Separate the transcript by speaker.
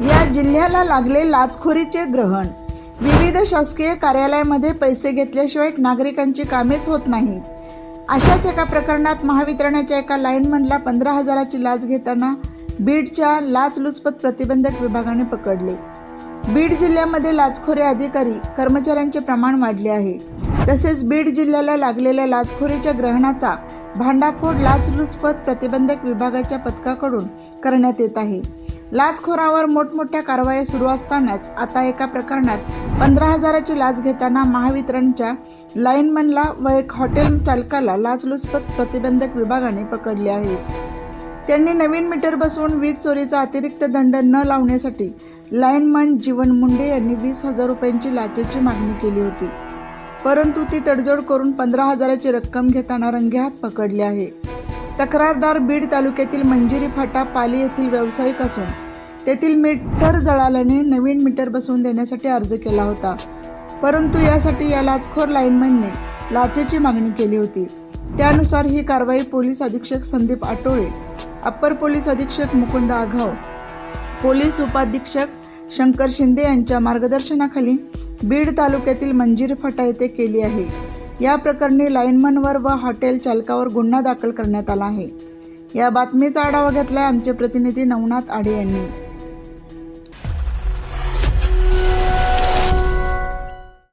Speaker 1: या जिल्ह्याला लागले लाचखोरीचे ग्रहण. विविध शासकीय कार्यालयामध्ये पैसे घेतल्याशिवाय नागरिकांची कामेच होत नाही. अशाच एका प्रकरणात महावितरणाच्या एका लाईनमनला पंधरा हजाराची लाच घेताना बीडच्या लाचलुचपत प्रतिबंधक विभागाने पकडले. बीड जिल्ह्यामध्ये लाचखोरी अधिकारी कर्मचाऱ्यांचे प्रमाण वाढले आहे. तसेच बीड जिल्ह्याला लागलेल्या लाचखोरीच्या ग्रहणाचा भांडाफोड लाचलुचपत प्रतिबंधक विभागाच्या पथकाकडून करण्यात येत आहे. लाचखोरावर मोठमोठ्या कारवाया सुरू असतानाच आता एका प्रकरणात पंधरा हजाराची लाच घेताना महावितरणच्या लाईनमनला व एक हॉटेल चालकाला लाचलुचपत प्रतिबंधक विभागाने पकडले आहे. त्यांनी नवीन मीटर बसवून वीज चोरीचा अतिरिक्त दंड न लावण्यासाठी लाईनमन जीवन मुंडे यांनी वीस हजार रुपयांची लाचेची मागणी केली होती. परंतु ती तडजोड करून पंधरा हजाराची रक्कम घेताना रंगेहात पकडले आहे. तक्रारदार बीड तालुक्यातील मंजिरी फाटा पाली येथील व्यावसायिक असून तेथील मीटर जळाल्याने नवीन मीटर बसवून देण्यासाठी अर्ज केला होता. परंतु यासाठी या लाचखोर लाईनमॅनने लाचेची मागणी केली होती. त्यानुसार ही कारवाई पोलीस अधीक्षक संदीप आटोळे अप्पर पोलीस अधीक्षक मुकुंद आघाव पोलीस उपाधीक्षक शंकर शिंदे यांच्या मार्गदर्शनाखाली बीड तालुक्यातील मंजीर फटा येथे केली आहे. या प्रकरणी लाईनमनवर व हॉटेल चालकावर गुन्हा दाखल करण्यात आला आहे. या बातमीचा आढावा घेतलाय आमचे प्रतिनिधी नवनाथ आडे यांनी.